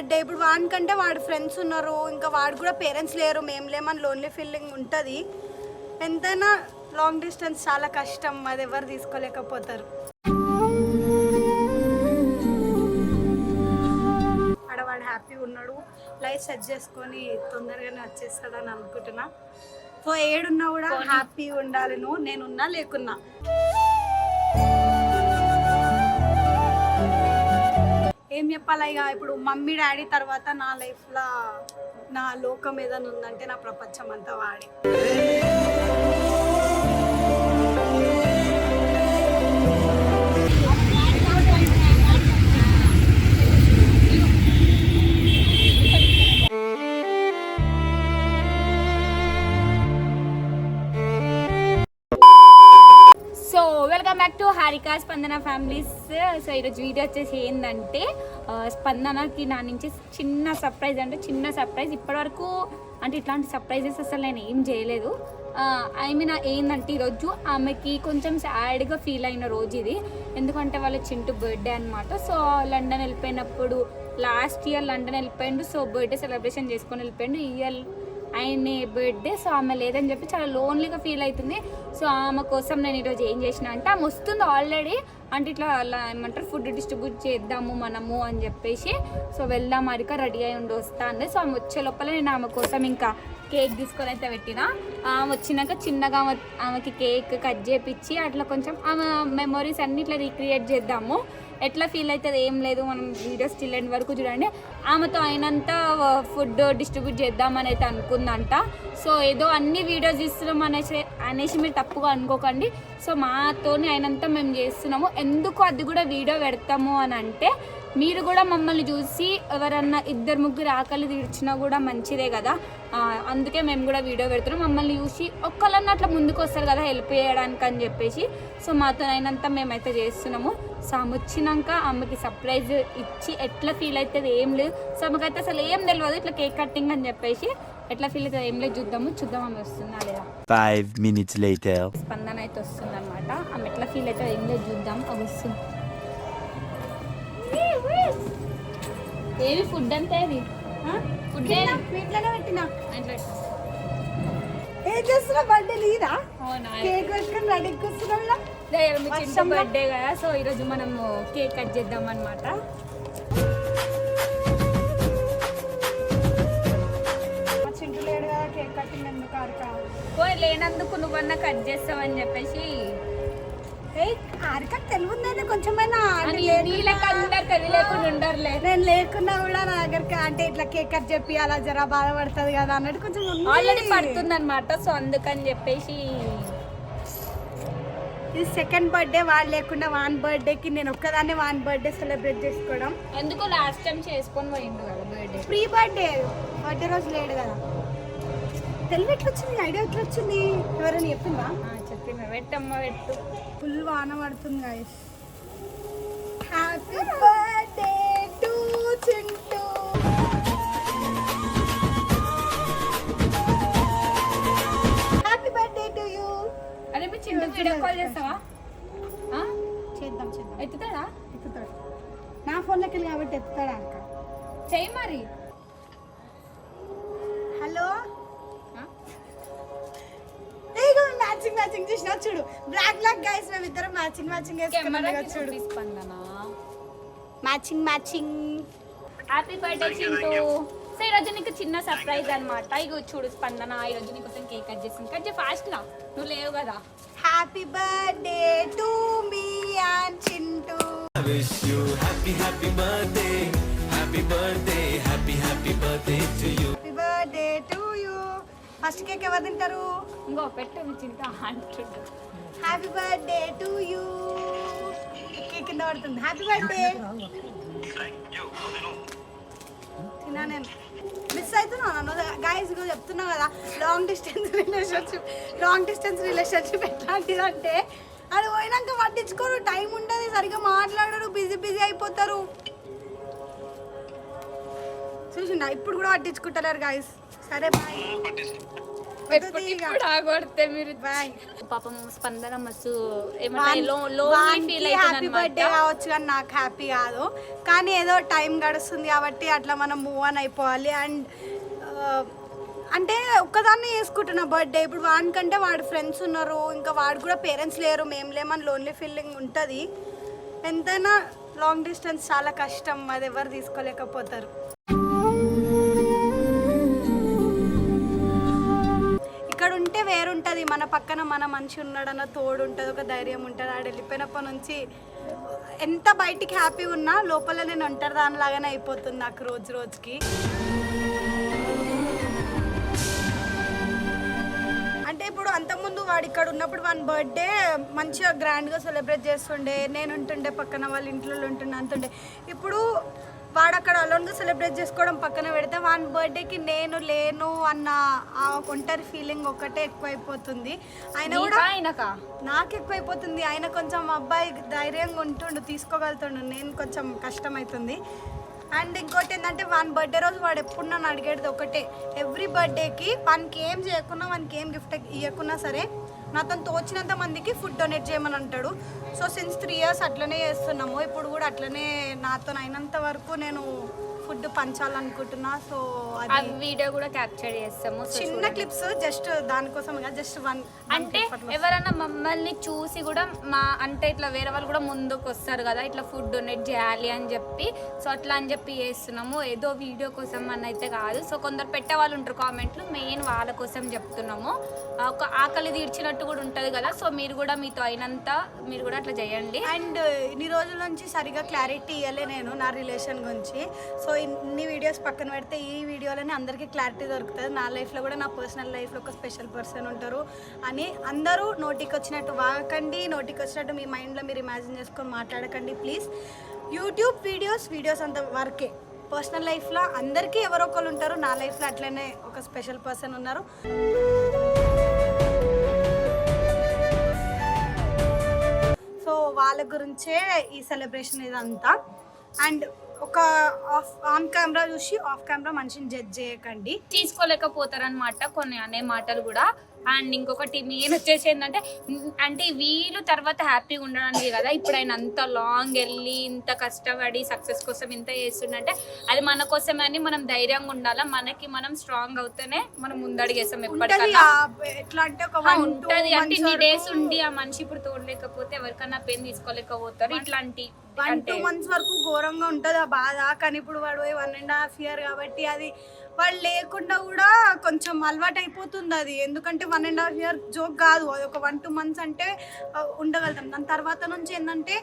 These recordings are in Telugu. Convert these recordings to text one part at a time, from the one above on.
బర్త్డే ఇప్పుడు వానికంటే వాడు ఫ్రెండ్స్ ఉన్నారు ఇంకా వాడు కూడా పేరెంట్స్ లేరు మేము లేమని లోన్లీ ఫీలింగ్ ఉంటుంది ఎంతైనా లాంగ్ డిస్టెన్స్ చాలా కష్టం అది ఎవరు తీసుకోలేకపోతారు ఆడ వాడు హ్యాపీగా ఉన్నాడు లైఫ్ సెట్ చేసుకొని తొందరగానే వచ్చేస్తాడని అనుకుంటున్నా సో ఏడున్నా కూడా హ్యాపీగా ఉండాలి నువ్వు నేనున్నా లేకున్నా ఏం చెప్పాలి ఇక ఇప్పుడు మమ్మీ డాడీ తర్వాత నా లైఫ్లో నా లోకం ఏదైనా ఉందంటే నా ప్రపంచం అంతా వాడే వెల్కమ్ బ్యాక్ టు హారికా స్పందన ఫ్యామిలీస్ సో ఈరోజు వీడియో వచ్చేసి ఏంటంటే స్పందనకి నా నుంచి చిన్న సర్ప్రైజ్ అంటే చిన్న సర్ప్రైజ్ ఇప్పటివరకు అంటే ఇట్లాంటి సర్ప్రైజెస్ అసలు నేను ఏం చేయలేదు ఐ మీన్ ఏంటంటే ఈరోజు ఆమెకి కొంచెం సాడ్గా ఫీల్ అయిన రోజు ఇది ఎందుకంటే వాళ్ళ చింటూ బర్త్డే అనమాట సో లండన్ వెళ్ళిపోయినప్పుడు లాస్ట్ ఇయర్ లండన్ వెళ్ళిపోయిండు సో బర్త్డే సెలబ్రేషన్ చేసుకొని వెళ్ళిపోయిండు ఇయర్ ఆయన్ని బర్త్డే సో ఆమె లేదని చెప్పి చాలా లోన్లీగా ఫీల్ అవుతుంది సో ఆమె కోసం నేను ఈరోజు ఏం చేసిన అంటే ఆమె వస్తుంది ఆల్రెడీ అంటే ఇట్లా అలా ఏమంటారు ఫుడ్ డిస్ట్రిబ్యూట్ చేద్దాము మనము అని చెప్పేసి సో వెళ్దాం అరిక రెడీ అయి ఉండి వస్తా సో ఆమె వచ్చే లోపల నేను ఆమె కోసం ఇంకా కేక్ తీసుకొని అయితే పెట్టిన ఆమె వచ్చినాక చిన్నగా ఆమె ఆమెకి కేక్ కట్ చేపించి అట్లా కొంచెం ఆమె మెమొరీస్ అన్ని ఇట్లా రీక్రియేట్ చేద్దాము ఎట్లా ఫీల్ అవుతుంది ఏం లేదు మనం వీడియో స్టిల్ ఎండ్ వరకు చూడండి ఆమెతో అయినంత ఫుడ్ డిస్ట్రిబ్యూట్ చేద్దామని అయితే అనుకుందంట సో ఏదో అన్ని వీడియోస్ ఇస్తున్నాం అనేసి అనేసి మీరు తప్పుగా అనుకోకండి సో మాతోనే అయినంత మేము చేస్తున్నాము ఎందుకు అది కూడా వీడియో పెడతాము అని అంటే మీరు కూడా మమ్మల్ని చూసి ఎవరన్నా ఇద్దరు ముగ్గురు ఆకలి తీర్చినా కూడా మంచిదే కదా అందుకే మేము కూడా వీడియో పెడుతున్నాం మమ్మల్ని చూసి ఒక్కళ్ళన్నా అట్లా ముందుకు వస్తారు కదా హెల్ప్ చేయడానికి అని చెప్పేసి సో మాతో అయినంత మేమైతే చేస్తున్నాము ఆమె వచ్చినాక అమ్మకి సర్ప్రైజ్ ఇచ్చి ఎట్లా ఫీల్ అవుతుంది ఏం లేదు సో అమ్మకైతే అసలు ఏం తెలియదు ఇట్లా కేక్ కట్టింగ్ అని చెప్పేసి ఎట్లా ఫీల్ అవుతుంది ఏం లేదు చూద్దాము చూద్దాం అమ్మ వస్తుందా లేదా స్పందన అయితే వస్తుంది అనమాట ఆమె ఎట్లా ఫీల్ అవుతుంది ఏం లేదు చూద్దాం అవి వస్తుంది ఏవి ఫుడ్ అంతే అది వీటిలోనే పెట్టినా బర్త్డే లేదా బర్త్డే కదా సో ఈరోజు మనం కేక్ కట్ చేద్దాం అనమాట కేక్ లేనందుకు నువ్వన్నా కట్ చేస్తావని చెప్పేసి కేక్ ఆరికకు తెలియదు కొంచెం నీళ్ళకి అందరు కది లేకుండా ఉండరులే నేను లేకున్నా కూడా నా దగ్గరికి అంటే ఇట్లా కేక్ కట్ చెప్పి అలా జరా బాధపడుతుంది కదా అన్నట్టు కొంచెం ఆల్రెడీ పడుతుంది అనమాట సో అందుకని చెప్పేసి ఇది సెకండ్ బర్త్డే వాళ్ళు లేకుండా వాన్ బర్త్డేకి నేను ఒక్కదాన్ని వాన్ బర్త్డే సెలబ్రేట్ చేసుకోవడం ఎందుకు లాస్ట్ టైం చేసుకొని పోయింది కదా బర్త్డే ప్రీ బర్త్డే బర్త్డే రోజు లేడు కదా తెలివి ఎట్లా వచ్చింది ఐడియా ఎట్లా వచ్చింది ఎవరైనా చెప్పిందా చెప్పింది పెట్టమ్మ పెట్టు ఫుల్ వాన పడుతుంది guys happy birthday to Chintu happy birthday to you అరే మీ చింటూ వీడియో కాల్ చేస్తావా చేద్దాం చేద్దాం ఎత్తుతాడా ఎత్తుతాడు నా ఫోన్లోకి వెళ్ళి కాబట్టి ఎత్తుతాడా అంక చెయ్యి మరి హలో మ్యాచింగ్ మ్యాచింగ్ చేసిన చూడు బ్లాక్ బ్లాక్ గైస్ మేము ఇద్దరం మ్యాచింగ్ మ్యాచింగ్ వేసుకున్నాం చూడు matching matching happy birthday Chintu so ఈరోజు నీకు చిన్న సర్ప్రైజ్ అనమాట ఇక చూడు స్పందన ఈరోజు నీ కోసం కేక్ కట్ చేసింది కట్ చే ఫాస్ట్ లా నువ్వు లేవు కదా happy birthday to me and Chintu wish you happy happy birthday happy birthday happy happy birthday to you happy birthday to first cake ఎవరు తింటారు ఇంకో పెట్టు happy birthday to you cake కింద పడుతుంది హ్యాపీ బర్త్డే తినా నేను మిస్ అవుతున్నాను గాయస్ ఇగో చెప్తున్నా కదా long distance relationship long distance relationship ఎట్లాంటిది అంటే అది పోయినాక పట్టించుకోరు టైం ఉండదు సరిగ్గా మాట్లాడరు బిజీ బిజీ అయిపోతారు చూసిండా ఇప్పుడు కూడా పట్టించుకుంటలేరు గాయస్ సరే బాయ్ ఆగొడితే బాయ్ పాపం స్పందన మస్తు హ్యాపీ బర్త్డే కావచ్చు కానీ నాకు హ్యాపీ కాదు కానీ ఏదో టైం గడుస్తుంది కాబట్టి అట్లా మనం మూవ్ ఆన్ అయిపోవాలి అండ్ uh, అంటే ఒక్కదాన్ని చేసుకుంటున్నా బర్త్డే ఇప్పుడు వాడి కంటే వాడి ఫ్రెండ్స్ ఉన్నారు ఇంకా వాడు కూడా పేరెంట్స్ లేరు మేము లేమని లోన్లీ ఫీలింగ్ ఉంటుంది ఎంతైనా లాంగ్ డిస్టెన్స్ చాలా కష్టం అది ఎవరు తీసుకోలేకపోతారు ఫీలింగే వేరుంటుంది మన పక్కన మన మనిషి ఉన్నాడన్న తోడు ఉంటుంది ఒక ధైర్యం ఉంటుంది ఆడ వెళ్ళిపోయినప్పటి నుంచి ఎంత బయటికి హ్యాపీ ఉన్నా లోపల నేను ఒంటరి దానిలాగానే అయిపోతుంది నాకు రోజు రోజుకి అంటే ఇప్పుడు అంతకుముందు వాడు ఇక్కడ ఉన్నప్పుడు వన్ బర్త్డే మంచిగా గ్రాండ్గా సెలబ్రేట్ చేస్తుండే నేను ఉంటుండే పక్కన వాళ్ళ ఇంట్లో ఉంటుండే అంతుండే ఇప్పుడు వాడు అక్కడ అలోన్గా సెలబ్రేట్ చేసుకోవడం పక్కన పెడితే వాని బర్త్డేకి నేను లేను అన్న ఆ ఒంటరి ఫీలింగ్ ఒక్కటే ఎక్కువైపోతుంది ఆయన కూడా ఆయనక నాకు ఎక్కువైపోతుంది ఆయన కొంచెం అబ్బాయి ధైర్యంగా ఉంటుండు తీసుకోగలుగుతుండు నేను కొంచెం కష్టమవుతుంది అండ్ ఇంకోటి ఏంటంటే వన్ బర్త్డే రోజు వాడు ఎప్పుడు నన్ను అడిగేది ఒకటే ఎవ్రీ బర్త్డేకి వానికి ఏం చేయకున్నా వానికి ఏం గిఫ్ట్ ఇవ్వకున్నా సరే నా తను తోచినంత మందికి ఫుడ్ డొనేట్ చేయమని అంటాడు సో సిన్స్ త్రీ ఇయర్స్ అట్లనే చేస్తున్నాము ఇప్పుడు కూడా అట్లనే నాతో అయినంత వరకు నేను ఫుడ్ పంచాలనుకుంటున్నా సో అది వీడియో కూడా క్యాప్చర్ చేస్తాము చిన్న క్లిప్స్ జస్ట్ దానికోసం జస్ట్ వన్ అంటే ఎవరైనా మమ్మల్ని చూసి కూడా మా అంటే ఇట్లా వేరే వాళ్ళు కూడా ముందుకు వస్తారు కదా ఇట్లా ఫుడ్ డొనేట్ చేయాలి అని చెప్పి సో అట్లా అని చెప్పి చేస్తున్నాము ఏదో వీడియో కోసం అని అయితే కాదు సో కొందరు పెట్టే వాళ్ళు ఉంటారు కామెంట్లు మెయిన్ వాళ్ళ కోసం చెప్తున్నాము ఒక ఆకలి తీర్చినట్టు కూడా ఉంటుంది కదా సో మీరు కూడా మీతో అయినంత మీరు కూడా అట్లా చేయండి అండ్ ఇన్ని రోజుల నుంచి సరిగా క్లారిటీ ఇవ్వలే నేను నా రిలేషన్ గురించి సో ఇన్ని వీడియోస్ పక్కన పెడితే ఈ వీడియోలోనే అందరికీ క్లారిటీ దొరుకుతుంది నా లైఫ్లో కూడా నా పర్సనల్ లైఫ్లో ఒక స్పెషల్ పర్సన్ ఉంటారు అని అందరూ నోటికి వచ్చినట్టు వాకండి నోటికి వచ్చినట్టు మీ మైండ్లో మీరు ఇమాజిన్ చేసుకొని మాట్లాడకండి ప్లీజ్ యూట్యూబ్ వీడియోస్ వీడియోస్ అంత వరకే పర్సనల్ లైఫ్లో అందరికీ ఎవరో ఒకరు ఉంటారు నా లైఫ్లో అట్లనే ఒక స్పెషల్ పర్సన్ ఉన్నారు సో వాళ్ళ గురించే ఈ సెలబ్రేషన్ ఇదంతా అండ్ ఒక ఆఫ్ ఆన్ కెమెరా చూసి ఆఫ్ కెమెరా మనిషిని జడ్జ్ చేయకండి తీసుకోలేకపోతారనమాట కొన్ని అనే మాటలు కూడా అండ్ ఇంకొకటి మెయిన్ వచ్చేసి ఏంటంటే అంటే వీళ్ళు తర్వాత హ్యాపీగా ఉండడానికి కదా ఇప్పుడు ఆయన అంత లాంగ్ వెళ్ళి ఇంత కష్టపడి సక్సెస్ కోసం ఇంత చేస్తుండే అది మన కోసమని మనం ధైర్యంగా ఉండాలా మనకి మనం స్ట్రాంగ్ అవుతూనే మనం ముందడిగేస్తాం ఎప్పటికైనా ఎట్లా అంటే ఉంటది అంటే నీ డేస్ ఉండి ఆ మనిషి ఇప్పుడు తోడలేకపోతే ఎవరికన్నా పెయిన్ తీసుకోలేకపోతారు ఇట్లాంటి వన్ టూ మంత్స్ వరకు ఘోరంగా ఉంటుంది ఆ బాధ కానీ ఇప్పుడు వాడు వన్ అండ్ హాఫ్ ఇయర్ కాబట్టి అది వాళ్ళు లేకుండా కూడా కొంచెం అలవాటు అయిపోతుంది అది ఎందుకంటే one and half year joke కాదు అది ఒక వన్ టూ మంత్స్ అంటే ఉండగలుగుతాం దాని తర్వాత నుంచి ఏంటంటే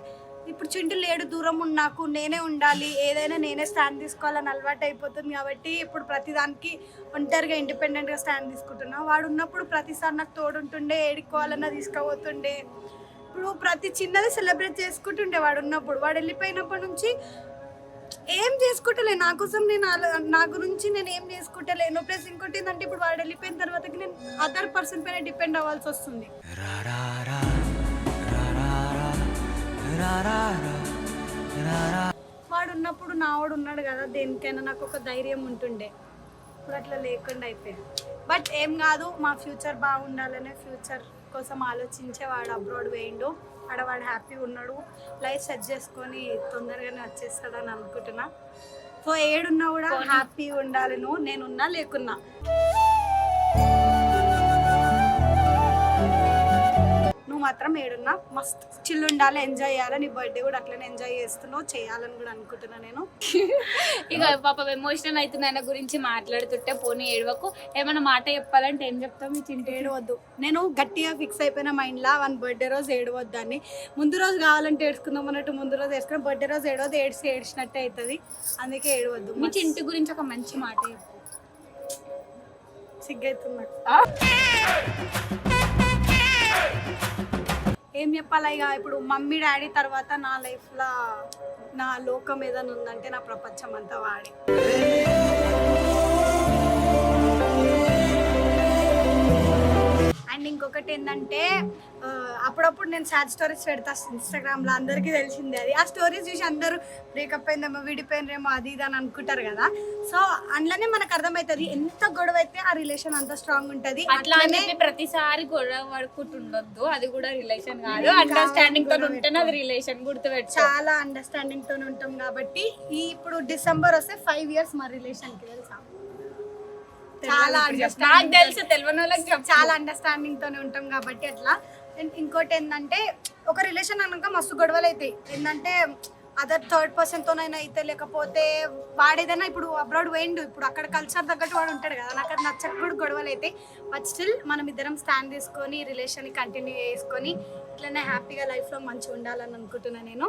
ఇప్పుడు చింటు లేడు దూరం నాకు నేనే ఉండాలి ఏదైనా నేనే స్టాండ్ తీసుకోవాలని అలవాటు అయిపోతుంది కాబట్టి ఇప్పుడు ప్రతిదానికి ఒంటరిగా ఇండిపెండెంట్గా స్టాండ్ తీసుకుంటున్నా వాడు ఉన్నప్పుడు ప్రతిసారి నాకు తోడుంటుండే ఏడుకోవాలన్నా తీసుకోబోతుండే ఇప్పుడు ప్రతి చిన్నది సెలబ్రేట్ చేసుకుంటుండే వాడు ఉన్నప్పుడు వాడు వెళ్ళిపోయినప్పటి నుంచి ఏం చేసుకుంటలే నా కోసం నేను నా గురించి నేను ఏం చేసుకుంటలేను ప్లస్ ఇంకోటి ఏంటంటే ఇప్పుడు వాడు వెళ్ళిపోయిన తర్వాత నేను అదర్ పర్సన్ పైన డిపెండ్ అవ్వాల్సి వస్తుంది వాడు ఉన్నప్పుడు నావాడు ఉన్నాడు కదా దేనికైనా నాకు ఒక ధైర్యం ఉంటుండే ఇప్పుడు అట్లా లేకుండా అయిపోయింది బట్ ఏం కాదు మా ఫ్యూచర్ బాగుండాలనే ఫ్యూచర్ కోసం ఆలోచించే వాడు అబ్రాడ్ వేయండు ఆడ వాడు హ్యాపీగా ఉన్నాడు లైఫ్ సెట్ చేసుకొని తొందరగానే వచ్చేస్తాడని అనుకుంటున్నా సో ఏడున్నా కూడా హ్యాపీగా ఉండాలి నువ్వు నేనున్నా లేకున్నా మాత్రం ఏడున్నా మస్త్ చిల్ ఉండాలి ఎంజాయ్ చేయాలి నీ బర్త్డే కూడా అట్లనే ఎంజాయ్ చేస్తున్నావు చేయాలని కూడా అనుకుంటున్నా నేను ఇక పాప ఎమోషనల్ అవుతుంది ఆయన గురించి మాట్లాడుతుంటే పోనీ ఏడవకు ఏమైనా మాట చెప్పాలంటే ఏం చెప్తాం మీ చింత ఏడవద్దు నేను గట్టిగా ఫిక్స్ అయిపోయిన మైండ్లో వన్ బర్త్డే రోజు ఏడవద్దు అని ముందు రోజు కావాలంటే ఏడుచుకుందాం అన్నట్టు ముందు రోజు ఏడుచుకున్నాం బర్త్డే రోజు ఏడవద్దు ఏడ్చి ఏడ్చినట్టే అవుతుంది అందుకే ఏడవద్దు మీ చింటి గురించి ఒక మంచి మాట సిగ్గైతున్నట్టు సిగ్గైతున్నా ఏం చెప్పాలి ఇక ఇప్పుడు మమ్మీ డాడీ తర్వాత నా లైఫ్లో నా లోకం ఏదైనా ఉందంటే నా ప్రపంచం అంతా వాడే అండ్ ఇంకొకటి ఏంటంటే అప్పుడప్పుడు నేను సాడ్ స్టోరీస్ పెడతా లో అందరికీ తెలిసిందే అది ఆ స్టోరీస్ చూసి అందరూ బ్రేకప్ అయిందేమో విడిపోయినరేమో అది ఇది అని అనుకుంటారు కదా సో అందులోనే మనకు అర్థమవుతుంది ఎంత గొడవ అయితే ఆ రిలేషన్ అంత స్ట్రాంగ్ ఉంటది అట్లానే ప్రతిసారి గొడవ పడుకుంటుండొద్దు అది కూడా రిలేషన్ కాదు అండర్స్టాండింగ్ తో ఉంటేనే అది రిలేషన్ గుర్తుపెట్టు చాలా అండర్స్టాండింగ్ తో ఉంటాం కాబట్టి ఈ ఇప్పుడు డిసెంబర్ వస్తే ఫైవ్ ఇయర్స్ మా రిలేషన్ కి తెలుసా చాలా తెలుసు తెలియని వాళ్ళకి చాలా అండర్స్టాండింగ్ తోనే ఉంటాం కాబట్టి అట్లా అండ్ ఇంకోటి ఏంటంటే ఒక రిలేషన్ అనక మస్తు గొడవలు అవుతాయి ఏంటంటే అదర్ థర్డ్ పర్సన్ తోనైనా అయితే లేకపోతే వాడేదైనా ఇప్పుడు అబ్రాడ్ వేయండు ఇప్పుడు అక్కడ కల్చర్ తగ్గట్టు వాడు ఉంటాడు కదా నాకు అది గొడవలు అయితే బట్ స్టిల్ మనం ఇద్దరం స్టాండ్ తీసుకొని రిలేషన్ కంటిన్యూ చేసుకొని ఇట్లనే హ్యాపీగా లైఫ్లో మంచిగా ఉండాలని అనుకుంటున్నాను నేను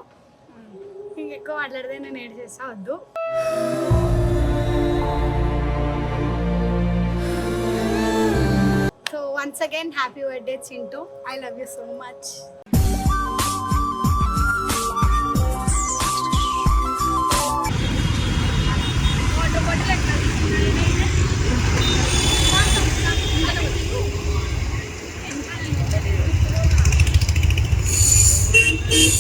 ఇంకెక్కువ మాట్లాడితే నేను ఏడ్ చేస్తా వద్దు Once again, happy birthday, Chintu. I love you so much.